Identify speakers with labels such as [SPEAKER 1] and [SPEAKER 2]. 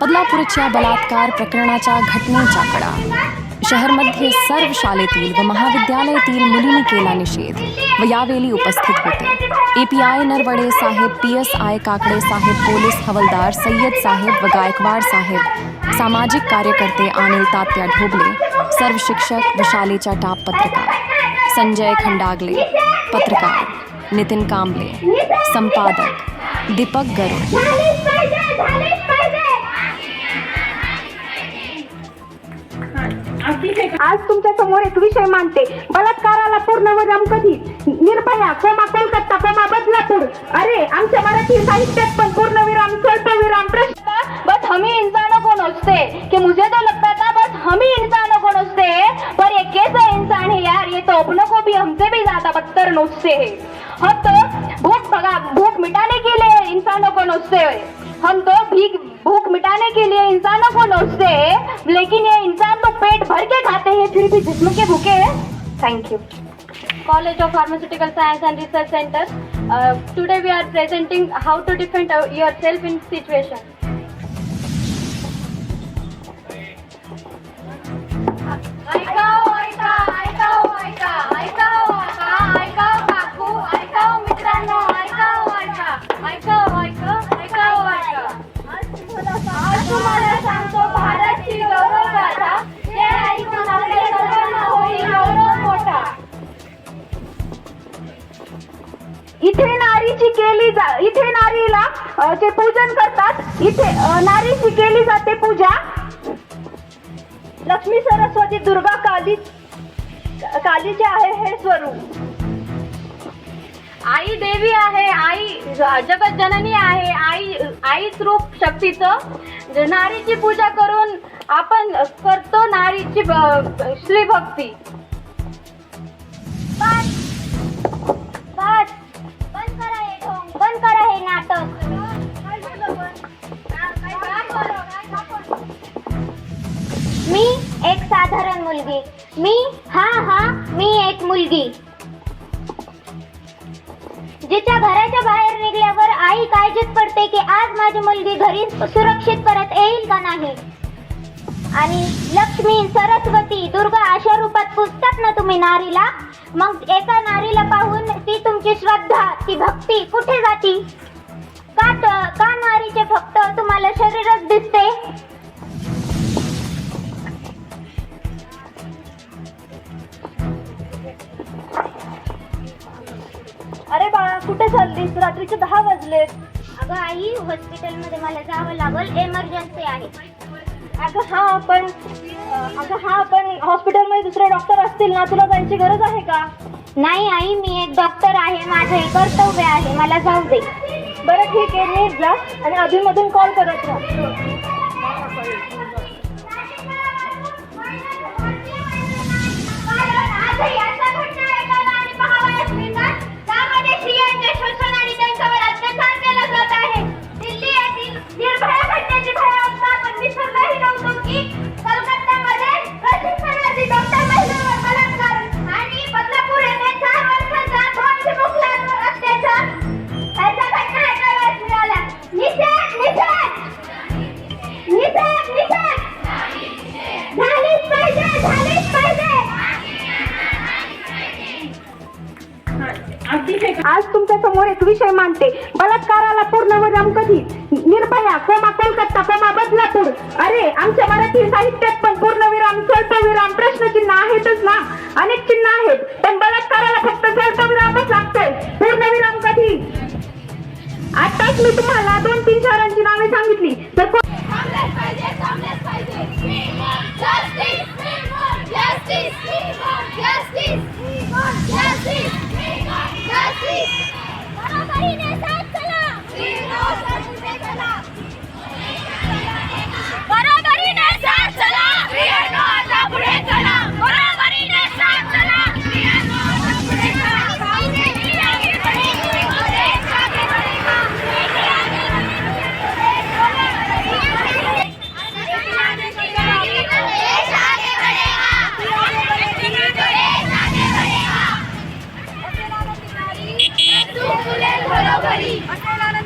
[SPEAKER 1] बदलापूरच्या बलात्कार प्रकरणाच्या घटनेच्या कडा शहरमध्ये सर्व शाळेतील व महाविद्यालयातील मुलींनी केला निषेध व यावेळी उपस्थित होते ए पी आय नरवडे साहेब पी एस आय काकडे साहेब पोलीस हवलदार सय्यद साहेब व गायकवाड साहेब सामाजिक कार्यकर्ते अनिल तात्या ढोबले सर्व शिक्षक व शालेच्या टाप पत्रकार संजय खंडागले पत्रकार नितीन कांबले संपादक दीपक गरुड
[SPEAKER 2] आज तुमच्या समोर एक विषय मांडते बलात्काराला पूर्ण विराम कधी निर्भया कोमा कोलकाता कोमा बदलापूर अरे आमच्या मराठी साहित्यात पण पूर्ण विराम स्वल्प विराम प्रश्न
[SPEAKER 3] बस हमी इंसान को असते की मुझे तो लगता था बस हमी इंसान को नोचते पर ये कैसा इंसान है यार ये तो अपनों को भी हमसे भी ज्यादा बदतर नोचते है हम तो भूत भगा जिसमें के भूखे हैं. Thank you. College of Pharmaceutical Science and Research Center. Uh, today we are presenting how to defend yourself in situation.
[SPEAKER 2] इथे नारीची केली जा इथे नारीला जे पूजन करतात इथे नारीची केली जाते पूजा लक्ष्मी सरस्वती दुर्गा काली कालीचे आहे हे स्वरूप
[SPEAKER 3] आई देवी आहे आई जगत जननी आहे आई आई रूप शक्तीचं नारीची पूजा करून आपण करतो नारीची श्री भक्ती
[SPEAKER 4] साधारण मुलगी मी हा हा मी एक मुलगी जिच्या घराच्या बाहेर निघल्यावर आई काळजीत पडते की आज माझी मुलगी घरी सुरक्षित परत येईल का नाही आणि लक्ष्मी सरस्वती दुर्गा अशा रूपात पुजतात ना तुम्ही नारीला मग एका नारीला पाहून ती तुमची श्रद्धा ती भक्ती कुठे जाती का का नारीचे फक्त तुम्हाला शरीरच दिसते
[SPEAKER 2] ठरलीस रात्रीचे दहा वाजले
[SPEAKER 4] अगं आई हॉस्पिटलमध्ये मला जावं लागल एमर्जन्सी आहे
[SPEAKER 2] अगं हा पण अगं हा पण हॉस्पिटलमध्ये दुसरे डॉक्टर असतील ना तुला त्यांची गरज आहे का
[SPEAKER 4] नाही आई मी एक डॉक्टर आहे माझं हे कर्तव्य आहे मला जाऊ दे
[SPEAKER 2] बरं ठीक आहे नीट जा आणि अधूनमधून कॉल करत राहा आज तुमच्या समोर एक विषय मांडते बलात्काराला पूर्ण विराम कधी निर्भया कोमा कोलकाता कोमा बदलापूर अरे आमच्या मराठी साहित्यात पण पूर्णविराम स्वल्पविराम प्रश्नचिन्ह आहेतच ना अनेक चिन्ह आहेत पण बलात्काराला फक्त विरामच लागतोय पूर्णविराम कधी आताच मी तुम्हाला दोन तीन शहरांची नावे सांगितली तर
[SPEAKER 3] Marine Santos! la